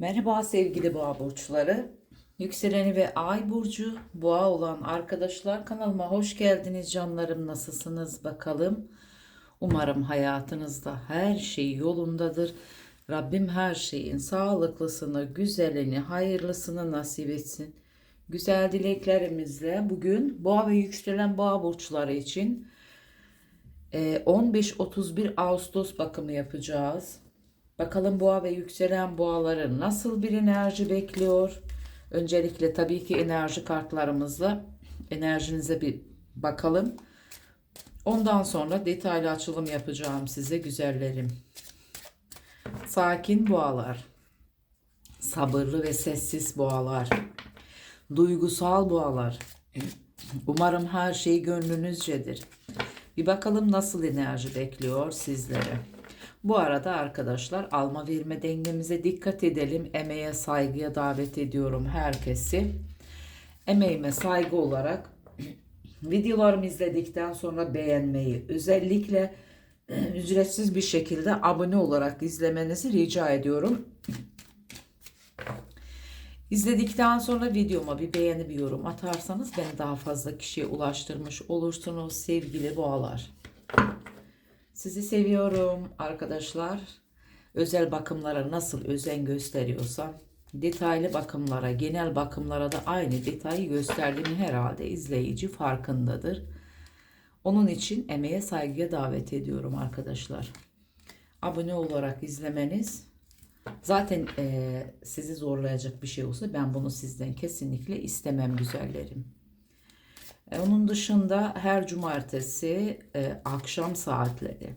Merhaba sevgili boğa burçları. Yükseleni ve ay burcu boğa olan arkadaşlar kanalıma hoş geldiniz canlarım nasılsınız bakalım. Umarım hayatınızda her şey yolundadır. Rabbim her şeyin sağlıklısını, güzelini, hayırlısını nasip etsin. Güzel dileklerimizle bugün boğa ve yükselen boğa burçları için e, 15-31 Ağustos bakımı yapacağız. Bakalım boğa ve yükselen boğaları nasıl bir enerji bekliyor? Öncelikle tabii ki enerji kartlarımızla enerjinize bir bakalım. Ondan sonra detaylı açılım yapacağım size güzellerim. Sakin boğalar. Sabırlı ve sessiz boğalar. Duygusal boğalar. Umarım her şey gönlünüzcedir. Bir bakalım nasıl enerji bekliyor sizlere. Bu arada arkadaşlar alma verme dengemize dikkat edelim. Emeğe saygıya davet ediyorum herkesi. Emeğime saygı olarak videolarımı izledikten sonra beğenmeyi özellikle ücretsiz bir şekilde abone olarak izlemenizi rica ediyorum. İzledikten sonra videoma bir beğeni bir yorum atarsanız beni daha fazla kişiye ulaştırmış olursunuz sevgili boğalar. Sizi seviyorum arkadaşlar. Özel bakımlara nasıl özen gösteriyorsam detaylı bakımlara, genel bakımlara da aynı detayı gösterdiğimi herhalde izleyici farkındadır. Onun için emeğe saygıya davet ediyorum arkadaşlar. Abone olarak izlemeniz zaten e, sizi zorlayacak bir şey olsa ben bunu sizden kesinlikle istemem güzellerim. E, onun dışında her cumartesi e, akşam saatleri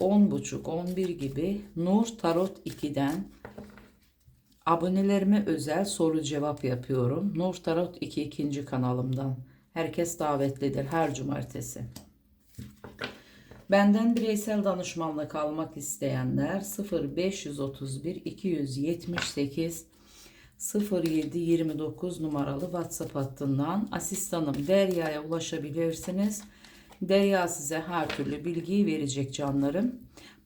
10.30-11 gibi Nur Tarot 2'den abonelerime özel soru cevap yapıyorum. Nur Tarot 2 ikinci kanalımdan. Herkes davetlidir her cumartesi. Benden bireysel danışmanlık almak isteyenler 0531 278 0729 numaralı WhatsApp hattından asistanım Derya'ya ulaşabilirsiniz. Derya size her türlü bilgiyi verecek canlarım.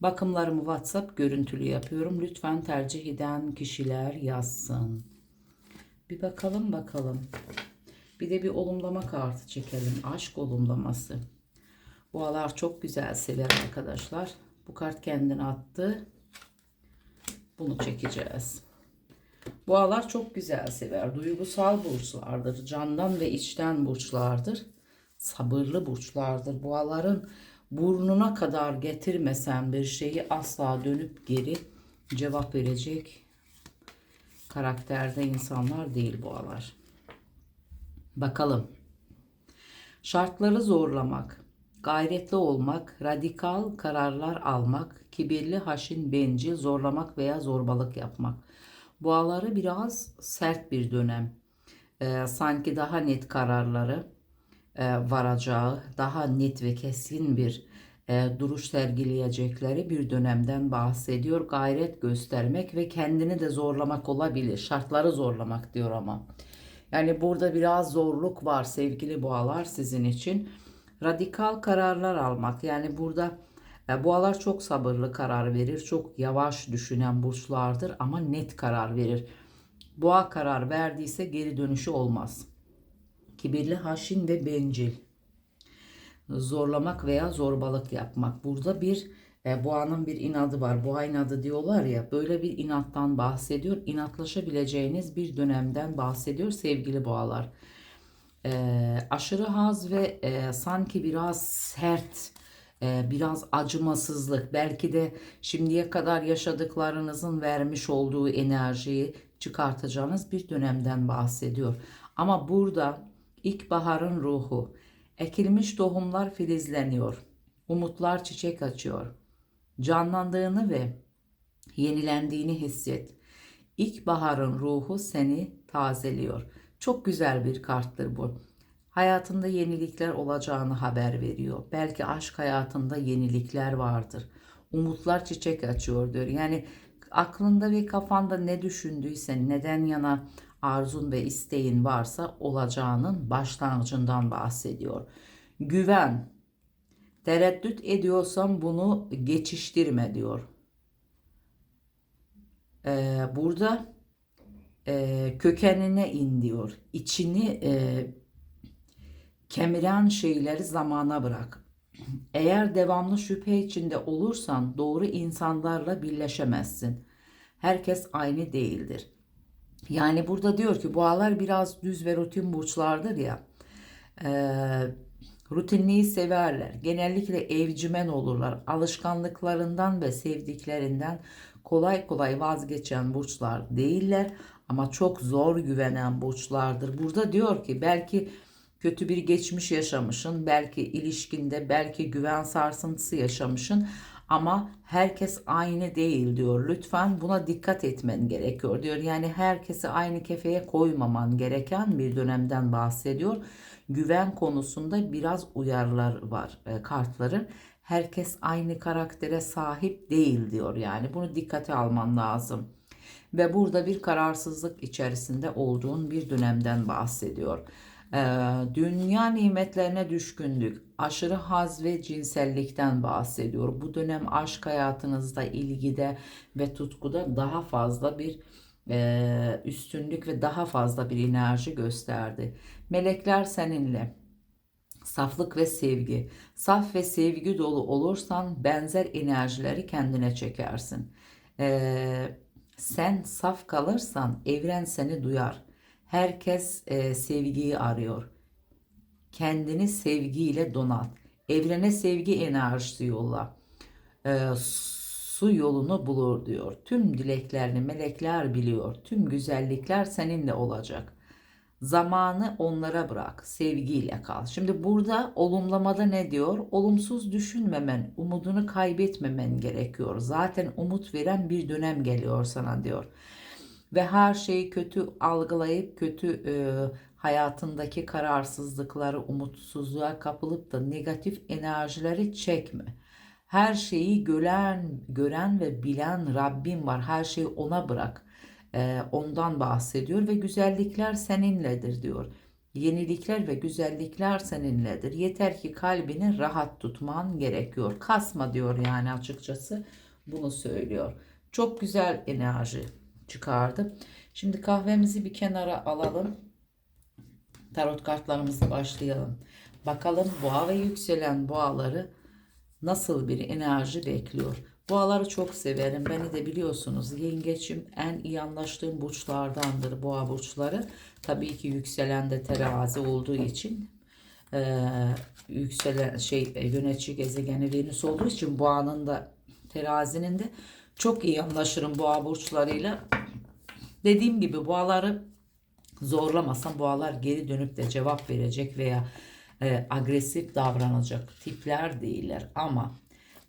Bakımlarımı WhatsApp görüntülü yapıyorum. Lütfen tercih eden kişiler yazsın. Bir bakalım bakalım. Bir de bir olumlama kartı çekelim. Aşk olumlaması. Boğalar çok güzel sever arkadaşlar. Bu kart kendini attı. Bunu çekeceğiz. Boğalar çok güzel sever. Duygusal burçlardır. Candan ve içten burçlardır. Sabırlı burçlardır. Boğaların burnuna kadar getirmesen bir şeyi asla dönüp geri cevap verecek karakterde insanlar değil boğalar. Bakalım. Şartları zorlamak, gayretli olmak, radikal kararlar almak, kibirli, haşin, bencil, zorlamak veya zorbalık yapmak. Boğaları biraz sert bir dönem. Ee, sanki daha net kararları e, varacağı, daha net ve keskin bir e, duruş sergileyecekleri bir dönemden bahsediyor. Gayret göstermek ve kendini de zorlamak olabilir. Şartları zorlamak diyor ama. Yani burada biraz zorluk var sevgili boğalar sizin için. Radikal kararlar almak. Yani burada e, boğalar çok sabırlı karar verir. Çok yavaş düşünen burçlardır ama net karar verir. Boğa karar verdiyse geri dönüşü olmaz. Kibirli, haşin ve bencil. Zorlamak veya zorbalık yapmak. Burada bir e, boğanın bir inadı var. Boğa inadı diyorlar ya. Böyle bir inattan bahsediyor. İnatlaşabileceğiniz bir dönemden bahsediyor sevgili boğalar. E, aşırı haz ve e, sanki biraz sert, biraz acımasızlık, belki de şimdiye kadar yaşadıklarınızın vermiş olduğu enerjiyi çıkartacağınız bir dönemden bahsediyor. Ama burada ilkbaharın ruhu, ekilmiş tohumlar filizleniyor, umutlar çiçek açıyor. Canlandığını ve yenilendiğini hisset. İlkbaharın ruhu seni tazeliyor. Çok güzel bir karttır bu. Hayatında yenilikler olacağını haber veriyor. Belki aşk hayatında yenilikler vardır. Umutlar çiçek açıyor diyor. Yani aklında ve kafanda ne düşündüysen, neden yana arzun ve isteğin varsa olacağının başlangıcından bahsediyor. Güven. Tereddüt ediyorsan bunu geçiştirme diyor. Ee, burada e, kökenine in diyor. İçini e, kemiren şeyleri zamana bırak. Eğer devamlı şüphe içinde olursan doğru insanlarla birleşemezsin. Herkes aynı değildir. Yani burada diyor ki boğalar biraz düz ve rutin burçlardır ya. Eee rutinliği severler. Genellikle evcimen olurlar. Alışkanlıklarından ve sevdiklerinden kolay kolay vazgeçen burçlar değiller ama çok zor güvenen burçlardır. Burada diyor ki belki kötü bir geçmiş yaşamışsın, belki ilişkinde, belki güven sarsıntısı yaşamışsın ama herkes aynı değil diyor. Lütfen buna dikkat etmen gerekiyor diyor. Yani herkesi aynı kefeye koymaman gereken bir dönemden bahsediyor. Güven konusunda biraz uyarılar var e, kartların. Herkes aynı karaktere sahip değil diyor. Yani bunu dikkate alman lazım. Ve burada bir kararsızlık içerisinde olduğun bir dönemden bahsediyor. Ee, dünya nimetlerine düşkünlük, aşırı haz ve cinsellikten bahsediyor. Bu dönem aşk hayatınızda, ilgide ve tutkuda daha fazla bir e, üstünlük ve daha fazla bir enerji gösterdi. Melekler seninle. Saflık ve sevgi. Saf ve sevgi dolu olursan benzer enerjileri kendine çekersin. Ee, sen saf kalırsan evren seni duyar. Herkes e, sevgiyi arıyor. Kendini sevgiyle donat. Evrene sevgi enerjisi yolla. E, su yolunu bulur diyor. Tüm dileklerini melekler biliyor. Tüm güzellikler seninle olacak. Zamanı onlara bırak. Sevgiyle kal. Şimdi burada olumlamada ne diyor? Olumsuz düşünmemen, umudunu kaybetmemen gerekiyor. Zaten umut veren bir dönem geliyor sana diyor ve her şeyi kötü algılayıp kötü e, hayatındaki kararsızlıkları, umutsuzluğa kapılıp da negatif enerjileri çekme. Her şeyi gören, gören ve bilen Rabbim var. Her şeyi ona bırak. E, ondan bahsediyor ve güzellikler seninledir diyor. Yenilikler ve güzellikler seninledir. Yeter ki kalbini rahat tutman gerekiyor. Kasma diyor yani açıkçası bunu söylüyor. Çok güzel enerji çıkardı. Şimdi kahvemizi bir kenara alalım. Tarot kartlarımızı başlayalım. Bakalım boğa ve yükselen boğaları nasıl bir enerji bekliyor. Boğaları çok severim. Beni de biliyorsunuz yengeçim en iyi anlaştığım burçlardandır boğa burçları. Tabii ki yükselen de terazi olduğu için e, yükselen şey yönetici gezegeni Venüs olduğu için boğanın da terazinin de çok iyi anlaşırım boğa burçlarıyla. Dediğim gibi boğaları zorlamasam boğalar geri dönüp de cevap verecek veya e, agresif davranacak tipler değiller. Ama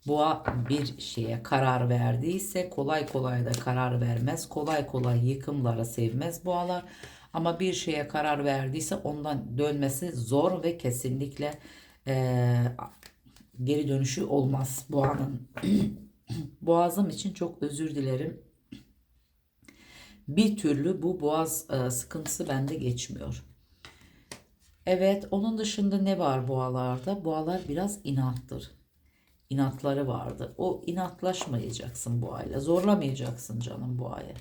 boğa bir şeye karar verdiyse kolay kolay da karar vermez. Kolay kolay yıkımları sevmez boğalar. Ama bir şeye karar verdiyse ondan dönmesi zor ve kesinlikle e, geri dönüşü olmaz boğanın. Boğazım için çok özür dilerim. Bir türlü bu boğaz e, sıkıntısı bende geçmiyor. Evet, onun dışında ne var boğalarda? Boğalar biraz inattır. İnatları vardı. O inatlaşmayacaksın boğayla. Zorlamayacaksın canım boğaya.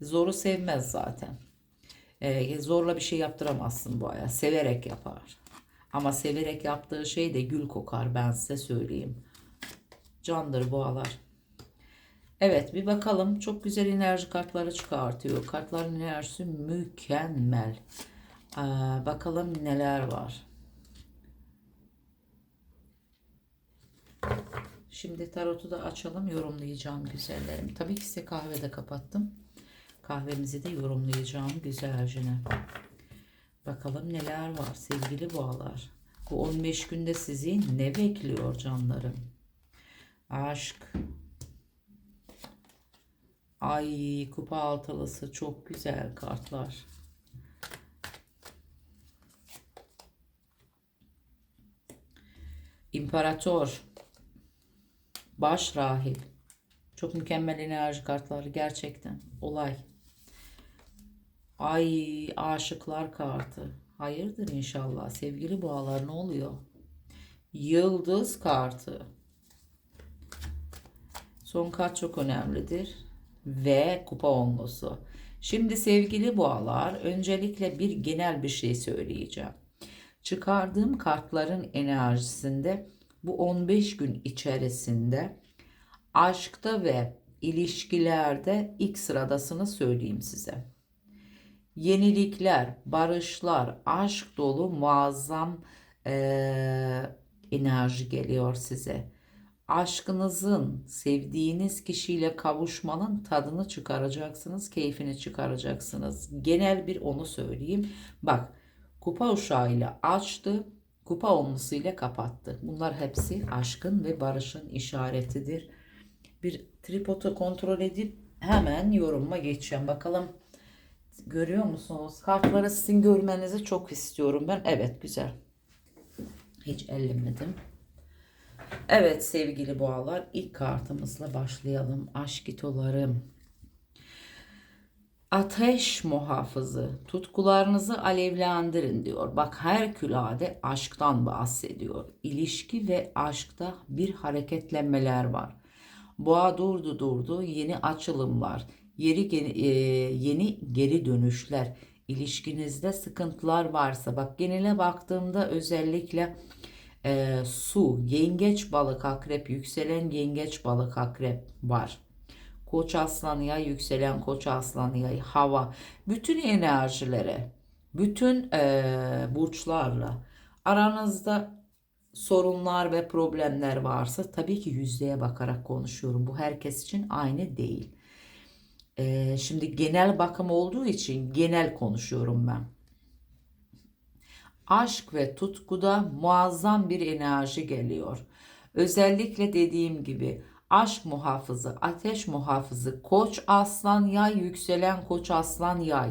Zoru sevmez zaten. Ee, zorla bir şey yaptıramazsın boğaya. Severek yapar. Ama severek yaptığı şey de gül kokar ben size söyleyeyim. Candır boğalar. Evet bir bakalım. Çok güzel enerji kartları çıkartıyor. Kartların enerjisi mükemmel. Ee, bakalım neler var. Şimdi tarotu da açalım. Yorumlayacağım güzellerim. Tabii ki size kahve de kapattım. Kahvemizi de yorumlayacağım güzelce. Bakalım neler var sevgili boğalar. Bu 15 günde sizi ne bekliyor canlarım? Aşk, Ay kupa altılısı çok güzel kartlar. İmparator. Baş rahip. Çok mükemmel enerji kartları gerçekten. Olay. Ay aşıklar kartı. Hayırdır inşallah. Sevgili boğalar ne oluyor? Yıldız kartı. Son kart çok önemlidir. Ve kupa onlusu. Şimdi sevgili boğalar öncelikle bir genel bir şey söyleyeceğim. Çıkardığım kartların enerjisinde bu 15 gün içerisinde aşkta ve ilişkilerde ilk sıradasını söyleyeyim size. Yenilikler, barışlar, aşk dolu muazzam eee, enerji geliyor size. Aşkınızın, sevdiğiniz kişiyle kavuşmanın tadını çıkaracaksınız, keyfini çıkaracaksınız. Genel bir onu söyleyeyim. Bak, kupa uşağıyla açtı, kupa onlusuyla kapattı. Bunlar hepsi aşkın ve barışın işaretidir. Bir tripodu kontrol edip hemen yorumuma geçeceğim. Bakalım görüyor musunuz? Kartları sizin görmenizi çok istiyorum ben. Evet güzel. Hiç ellemedim. Evet sevgili boğalar ilk kartımızla başlayalım. Aşk itolarım. Ateş muhafızı. Tutkularınızı alevlendirin diyor. Bak Herkülade aşktan bahsediyor. İlişki ve aşkta bir hareketlenmeler var. Boğa durdu durdu yeni açılımlar, geri- e, yeni geri dönüşler, ilişkinizde sıkıntılar varsa bak genele baktığımda özellikle e, su, yengeç balık akrep, yükselen yengeç balık akrep var. Koç aslan yay, yükselen koç aslan yay, hava, bütün enerjilere, bütün e, burçlarla aranızda sorunlar ve problemler varsa tabii ki yüzdeye bakarak konuşuyorum. Bu herkes için aynı değil. Ee, şimdi genel bakım olduğu için genel konuşuyorum ben. Aşk ve tutkuda muazzam bir enerji geliyor. Özellikle dediğim gibi aşk muhafızı, ateş muhafızı, koç aslan yay, yükselen koç aslan yay.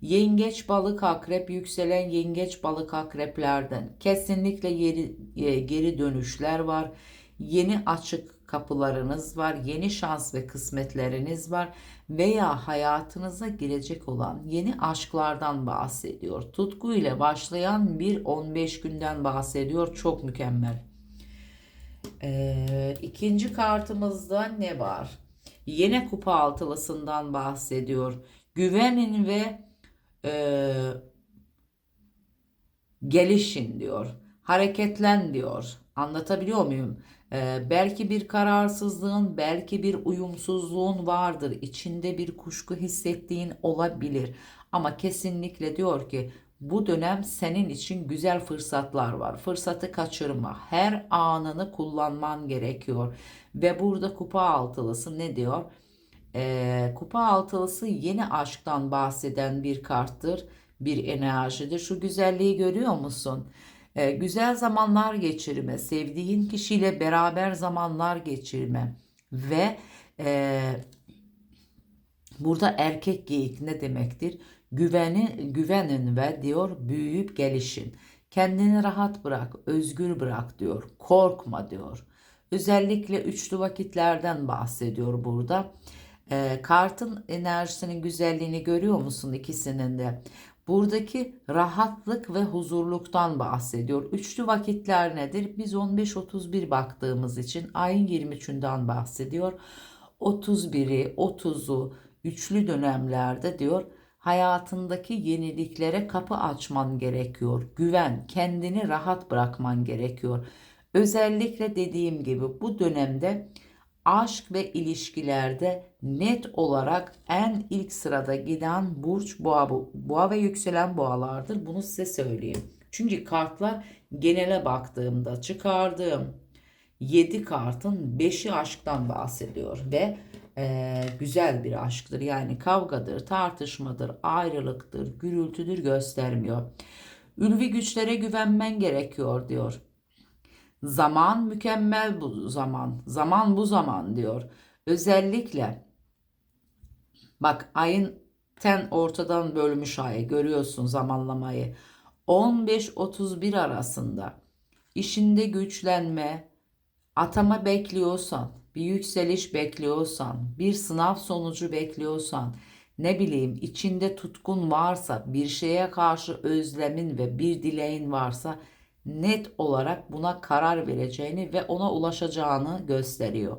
Yengeç balık akrep yükselen yengeç balık akreplerden kesinlikle yeri, e, geri dönüşler var. Yeni açık kapılarınız var. Yeni şans ve kısmetleriniz var. Veya hayatınıza girecek olan yeni aşklardan bahsediyor. Tutku ile başlayan bir 15 günden bahsediyor. Çok mükemmel. Ee, ikinci kartımızda ne var? Yine kupa altılısından bahsediyor. Güvenin ve e, gelişin diyor. Hareketlen diyor. Anlatabiliyor muyum? E, belki bir kararsızlığın, belki bir uyumsuzluğun vardır. İçinde bir kuşku hissettiğin olabilir. Ama kesinlikle diyor ki bu dönem senin için güzel fırsatlar var. Fırsatı kaçırma. Her anını kullanman gerekiyor. Ve burada kupa altılısı ne diyor? Ee, kupa altılısı yeni aşktan bahseden bir karttır, bir enerjidir. Şu güzelliği görüyor musun? Ee, güzel zamanlar geçirme, sevdiğin kişiyle beraber zamanlar geçirme ve e, burada erkek geyik ne demektir? Güveni, güvenin ve diyor büyüyüp gelişin. Kendini rahat bırak, özgür bırak diyor. Korkma diyor. Özellikle üçlü vakitlerden bahsediyor burada. E, kartın enerjisinin güzelliğini görüyor musun ikisinin de? Buradaki rahatlık ve huzurluktan bahsediyor. Üçlü vakitler nedir? Biz 15-31 baktığımız için ayın 23'ünden bahsediyor. 31'i, 30'u üçlü dönemlerde diyor hayatındaki yeniliklere kapı açman gerekiyor. Güven, kendini rahat bırakman gerekiyor. Özellikle dediğim gibi bu dönemde aşk ve ilişkilerde net olarak en ilk sırada giden burç boğa, boğa ve yükselen boğalardır. Bunu size söyleyeyim. Çünkü kartlar genele baktığımda çıkardığım 7 kartın 5'i aşktan bahsediyor ve e, güzel bir aşktır. Yani kavgadır, tartışmadır, ayrılıktır, gürültüdür göstermiyor. Ülvi güçlere güvenmen gerekiyor diyor. Zaman mükemmel bu zaman. Zaman bu zaman diyor. Özellikle bak ayın ten ortadan bölmüş ayı görüyorsun zamanlamayı. 15-31 arasında işinde güçlenme, atama bekliyorsan, bir yükseliş bekliyorsan, bir sınav sonucu bekliyorsan, ne bileyim içinde tutkun varsa, bir şeye karşı özlemin ve bir dileğin varsa net olarak buna karar vereceğini ve ona ulaşacağını gösteriyor.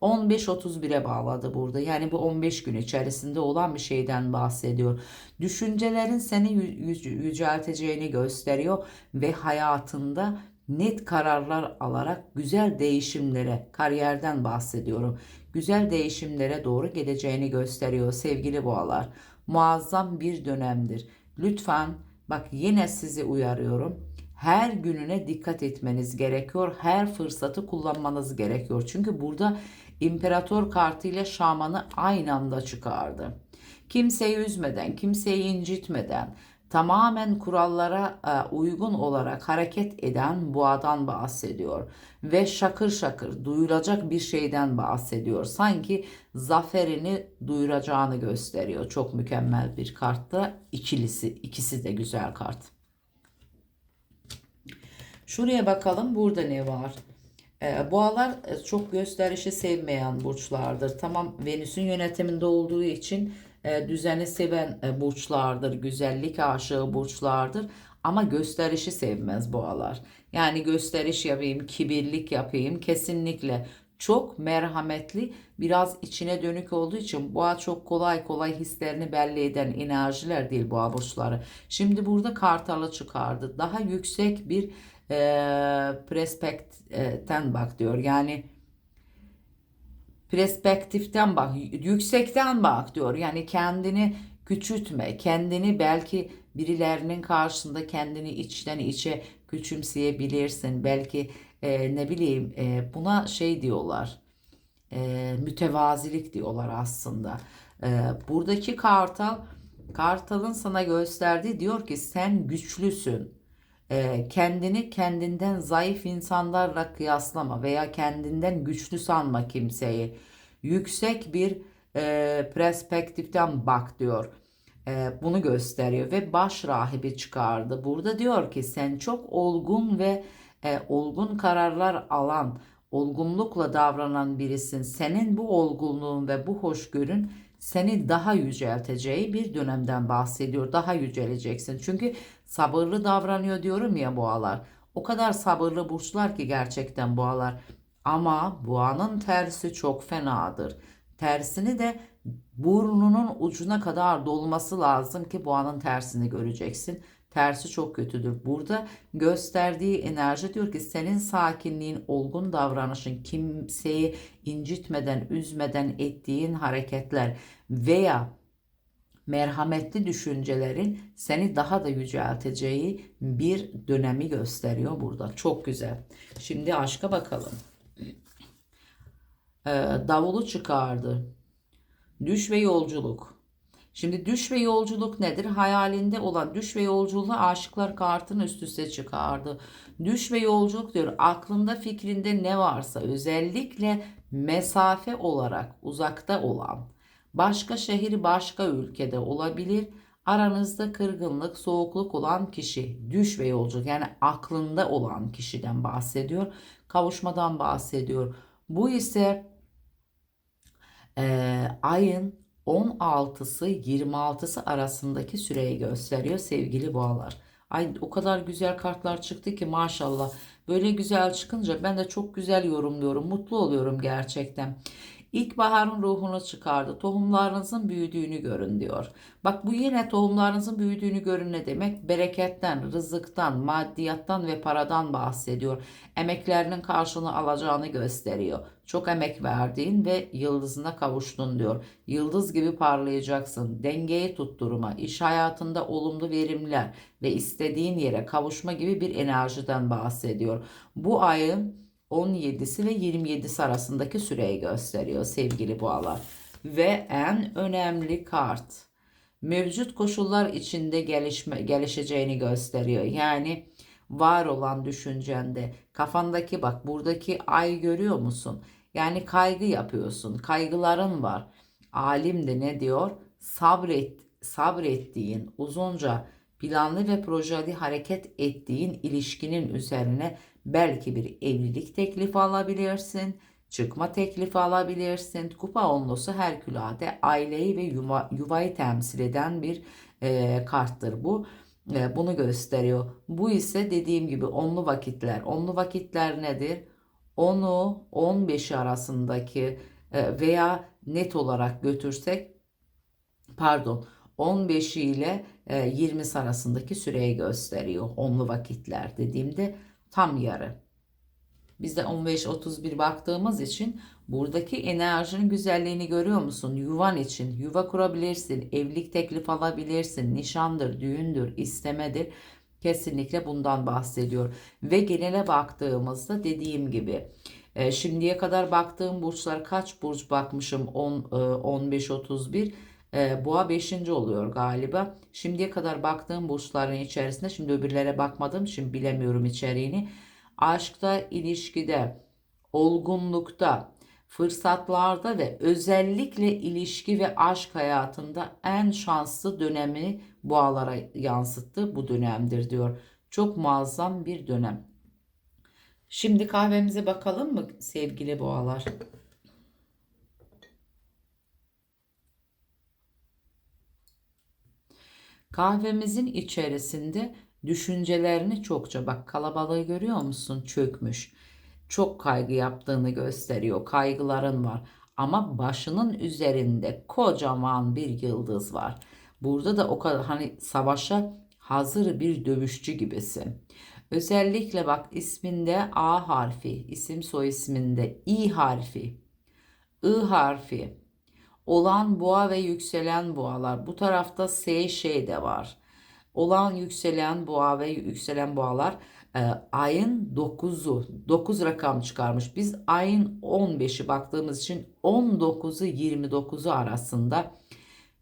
15-31'e bağladı burada. Yani bu 15 gün içerisinde olan bir şeyden bahsediyor. Düşüncelerin seni yü- yüce- yücelteceğini gösteriyor ve hayatında net kararlar alarak güzel değişimlere, kariyerden bahsediyorum. Güzel değişimlere doğru geleceğini gösteriyor sevgili boğalar. Muazzam bir dönemdir. Lütfen bak yine sizi uyarıyorum. Her gününe dikkat etmeniz gerekiyor. Her fırsatı kullanmanız gerekiyor. Çünkü burada İmparator kartı ile şamanı aynı anda çıkardı. Kimseyi üzmeden, kimseyi incitmeden, tamamen kurallara e, uygun olarak hareket eden boğadan bahsediyor. Ve şakır şakır duyulacak bir şeyden bahsediyor. Sanki zaferini duyuracağını gösteriyor. Çok mükemmel bir kartta. İkilisi, ikisi de güzel kart. Şuraya bakalım burada ne var? Ee, boğalar e, çok gösterişi sevmeyen burçlardır. Tamam Venüs'ün yönetiminde olduğu için e, düzeni seven e, burçlardır. Güzellik aşığı burçlardır. Ama gösterişi sevmez boğalar. Yani gösteriş yapayım, kibirlik yapayım kesinlikle. Çok merhametli, biraz içine dönük olduğu için boğa çok kolay kolay hislerini belli eden enerjiler değil boğa burçları. Şimdi burada kartalı çıkardı. Daha yüksek bir e, perspektiften bak diyor. Yani perspektiften bak, yüksekten bak diyor. Yani kendini küçültme, kendini belki birilerinin karşısında kendini içten içe küçümseyebilirsin. Belki e, ne bileyim e, buna şey diyorlar, e, mütevazilik diyorlar aslında. E, buradaki kartal, kartalın sana gösterdiği diyor ki sen güçlüsün. E, kendini kendinden zayıf insanlarla kıyaslama veya kendinden güçlü sanma kimseyi. Yüksek bir e, perspektiften bak diyor. E, bunu gösteriyor ve baş rahibi çıkardı. Burada diyor ki sen çok olgun ve e, olgun kararlar alan, olgunlukla davranan birisin. Senin bu olgunluğun ve bu hoşgörün seni daha yücelteceği bir dönemden bahsediyor. Daha yüceleceksin. Çünkü sabırlı davranıyor diyorum ya boğalar. O kadar sabırlı burçlar ki gerçekten boğalar. Ama boğanın tersi çok fenadır. Tersini de burnunun ucuna kadar dolması lazım ki boğanın tersini göreceksin. Tersi çok kötüdür. Burada gösterdiği enerji diyor ki senin sakinliğin, olgun davranışın, kimseyi incitmeden, üzmeden ettiğin hareketler veya merhametli düşüncelerin seni daha da yücelteceği bir dönemi gösteriyor burada. Çok güzel. Şimdi aşka bakalım. Ee, davulu çıkardı. Düş ve yolculuk. Şimdi düş ve yolculuk nedir? Hayalinde olan düş ve yolculuğu aşıklar kartını üst üste çıkardı. Düş ve yolculuk diyor. Aklında fikrinde ne varsa özellikle mesafe olarak uzakta olan başka şehir başka ülkede olabilir. Aranızda kırgınlık, soğukluk olan kişi, düş ve yolculuk yani aklında olan kişiden bahsediyor. Kavuşmadan bahsediyor. Bu ise e, ayın 16'sı 26'sı arasındaki süreyi gösteriyor sevgili boğalar. Ay o kadar güzel kartlar çıktı ki maşallah. Böyle güzel çıkınca ben de çok güzel yorumluyorum. Mutlu oluyorum gerçekten. İlkbaharın ruhunu çıkardı. Tohumlarınızın büyüdüğünü görün diyor. Bak bu yine tohumlarınızın büyüdüğünü görün ne demek? Bereketten, rızıktan, maddiyattan ve paradan bahsediyor. Emeklerinin karşılığını alacağını gösteriyor. Çok emek verdiğin ve yıldızına kavuştun diyor. Yıldız gibi parlayacaksın. Dengeyi tutturma, iş hayatında olumlu verimler ve istediğin yere kavuşma gibi bir enerjiden bahsediyor. Bu ayın 17'si ve 27'si arasındaki süreyi gösteriyor sevgili boğalar. Ve en önemli kart mevcut koşullar içinde gelişme, gelişeceğini gösteriyor. Yani var olan düşüncende kafandaki bak buradaki ay görüyor musun? Yani kaygı yapıyorsun. Kaygıların var. Alim de ne diyor? Sabret, sabrettiğin uzunca planlı ve projeli hareket ettiğin ilişkinin üzerine belki bir evlilik teklifi alabilirsin. Çıkma teklifi alabilirsin. Kupa onlusu Herkülade aileyi ve yuva, yuvayı temsil eden bir e, karttır bu. E, bunu gösteriyor. Bu ise dediğim gibi onlu vakitler. Onlu vakitler nedir? 10'u 15 arasındaki e, veya net olarak götürsek pardon 15 ile e, 20 arasındaki süreyi gösteriyor. Onlu vakitler dediğimde tam yarı. Biz de 15-31 baktığımız için buradaki enerjinin güzelliğini görüyor musun? Yuvan için yuva kurabilirsin, evlilik teklif alabilirsin, nişandır, düğündür, istemedir. Kesinlikle bundan bahsediyor. Ve genele baktığımızda dediğim gibi e, şimdiye kadar baktığım burçlar kaç burç bakmışım? 10, e, 15-31. E, boğa 5. oluyor galiba. Şimdiye kadar baktığım burçların içerisinde şimdi öbürlere bakmadım. Şimdi bilemiyorum içeriğini. Aşkta, ilişkide, olgunlukta, fırsatlarda ve özellikle ilişki ve aşk hayatında en şanslı dönemi boğalara yansıttı bu dönemdir diyor. Çok muazzam bir dönem. Şimdi kahvemize bakalım mı sevgili boğalar? Kahvemizin içerisinde düşüncelerini çokça bak kalabalığı görüyor musun? Çökmüş. Çok kaygı yaptığını gösteriyor. Kaygıların var. Ama başının üzerinde kocaman bir yıldız var. Burada da o kadar hani savaşa hazır bir dövüşçü gibisin. Özellikle bak isminde A harfi, isim soy isminde İ harfi, I harfi olan boğa ve yükselen boğalar. Bu tarafta S şey de var. Olan yükselen boğa ve yükselen boğalar e, ayın 9'u 9 rakam çıkarmış. Biz ayın 15'i baktığımız için 19'u 29'u arasında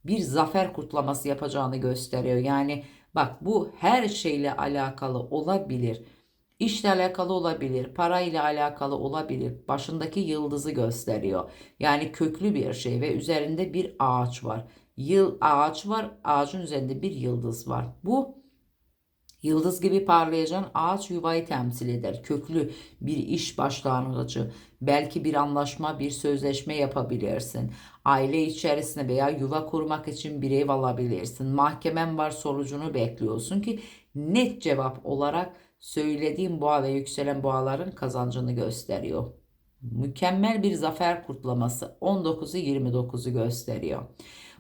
bir zafer kutlaması yapacağını gösteriyor. Yani bak bu her şeyle alakalı olabilir. İşle alakalı olabilir, parayla alakalı olabilir. Başındaki yıldızı gösteriyor. Yani köklü bir şey ve üzerinde bir ağaç var. Yıl ağaç var, ağacın üzerinde bir yıldız var. Bu Yıldız gibi parlayacağın ağaç yuvayı temsil eder. Köklü bir iş başlangıcı, belki bir anlaşma, bir sözleşme yapabilirsin. Aile içerisinde veya yuva kurmak için bir ev alabilirsin. Mahkemen var sonucunu bekliyorsun ki net cevap olarak söylediğim boğa ve yükselen boğaların kazancını gösteriyor. Mükemmel bir zafer kutlaması 19'u 29'u gösteriyor.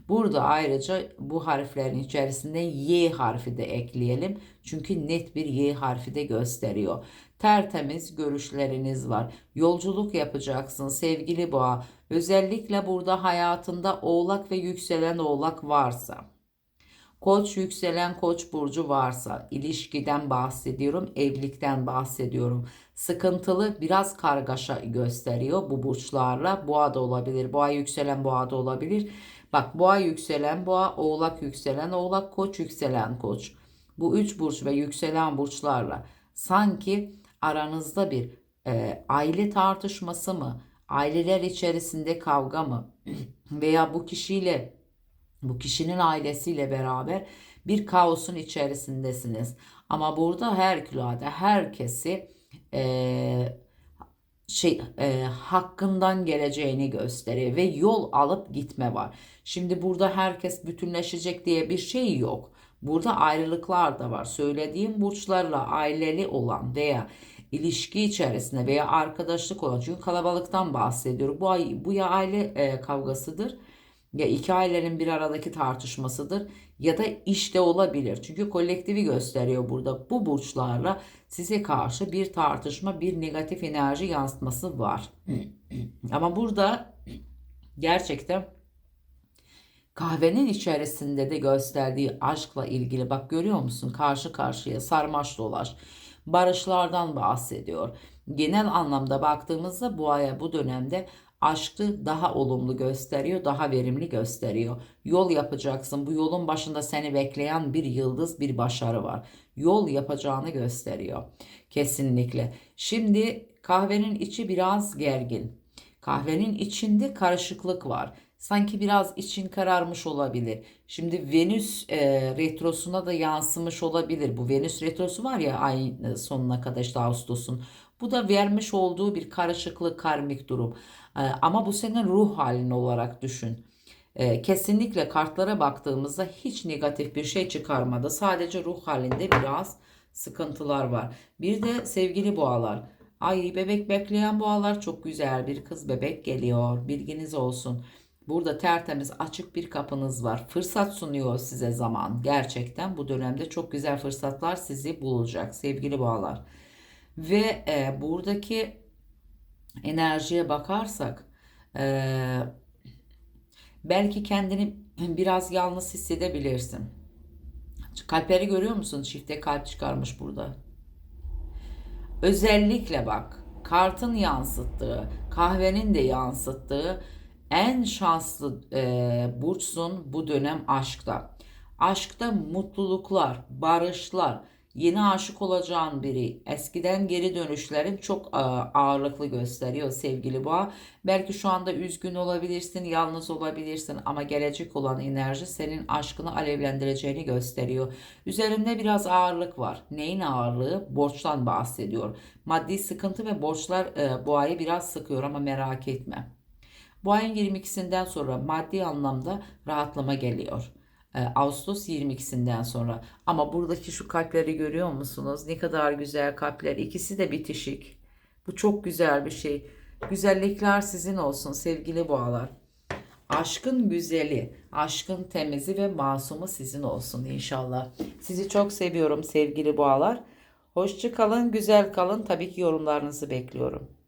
Burada ayrıca bu harflerin içerisinde Y harfi de ekleyelim. Çünkü net bir Y harfi de gösteriyor. Tertemiz görüşleriniz var. Yolculuk yapacaksın sevgili boğa. Özellikle burada hayatında oğlak ve yükselen oğlak varsa. Koç yükselen koç burcu varsa ilişkiden bahsediyorum, evlilikten bahsediyorum. Sıkıntılı biraz kargaşa gösteriyor bu burçlarla. Boğa da olabilir, boğa yükselen boğa da olabilir. Bak boğa yükselen boğa, oğlak yükselen oğlak, koç yükselen koç. Bu üç burç ve yükselen burçlarla sanki aranızda bir e, aile tartışması mı, aileler içerisinde kavga mı veya bu kişiyle bu kişinin ailesiyle beraber bir kaosun içerisindesiniz. Ama burada harikulade herkesi e, şey e, hakkından geleceğini gösteriyor ve yol alıp gitme var. Şimdi burada herkes bütünleşecek diye bir şey yok. Burada ayrılıklar da var. Söylediğim burçlarla aileli olan veya ilişki içerisinde veya arkadaşlık olan çünkü kalabalıktan bahsediyorum. Bu bu ya aile e, kavgasıdır ya iki ailenin bir aradaki tartışmasıdır ya da işte olabilir. Çünkü kolektifi gösteriyor burada. Bu burçlarla size karşı bir tartışma, bir negatif enerji yansıtması var. Ama burada gerçekten kahvenin içerisinde de gösterdiği aşkla ilgili bak görüyor musun? Karşı karşıya sarmaş dolaş barışlardan bahsediyor. Genel anlamda baktığımızda bu aya bu dönemde aşkı daha olumlu gösteriyor, daha verimli gösteriyor. Yol yapacaksın. Bu yolun başında seni bekleyen bir yıldız, bir başarı var. Yol yapacağını gösteriyor. Kesinlikle. Şimdi kahvenin içi biraz gergin. Kahvenin içinde karışıklık var. Sanki biraz için kararmış olabilir. Şimdi Venüs e, retrosuna da yansımış olabilir. Bu Venüs retrosu var ya ay sonuna kadar işte Ağustos'un. Bu da vermiş olduğu bir karışıklık, karmik durum. Ee, ama bu senin ruh halin olarak düşün. Ee, kesinlikle kartlara baktığımızda hiç negatif bir şey çıkarmadı. Sadece ruh halinde biraz sıkıntılar var. Bir de sevgili boğalar Ay bebek bekleyen boğalar çok güzel bir kız bebek geliyor. Bilginiz olsun. Burada tertemiz açık bir kapınız var. Fırsat sunuyor size zaman. Gerçekten bu dönemde çok güzel fırsatlar sizi bulacak sevgili boğalar. Ve e, buradaki enerjiye bakarsak e, belki kendini biraz yalnız hissedebilirsin. Kalpleri görüyor musun? Çifte kalp çıkarmış burada. Özellikle bak kartın yansıttığı, kahvenin de yansıttığı en şanslı e, burçsun bu dönem aşkta. Aşkta mutluluklar, barışlar, yeni aşık olacağın biri, eskiden geri dönüşlerin çok e, ağırlıklı gösteriyor sevgili boğa. Belki şu anda üzgün olabilirsin, yalnız olabilirsin ama gelecek olan enerji senin aşkını alevlendireceğini gösteriyor. Üzerinde biraz ağırlık var. Neyin ağırlığı? Borçtan bahsediyor. Maddi sıkıntı ve borçlar e, boğayı biraz sıkıyor ama merak etme. Bu ayın 22'sinden sonra maddi anlamda rahatlama geliyor. Ee, Ağustos 22'sinden sonra. Ama buradaki şu kalpleri görüyor musunuz? Ne kadar güzel kalpler. İkisi de bitişik. Bu çok güzel bir şey. Güzellikler sizin olsun sevgili boğalar. Aşkın güzeli, aşkın temizi ve masumu sizin olsun inşallah. Sizi çok seviyorum sevgili boğalar. Hoşça kalın, güzel kalın. Tabii ki yorumlarınızı bekliyorum.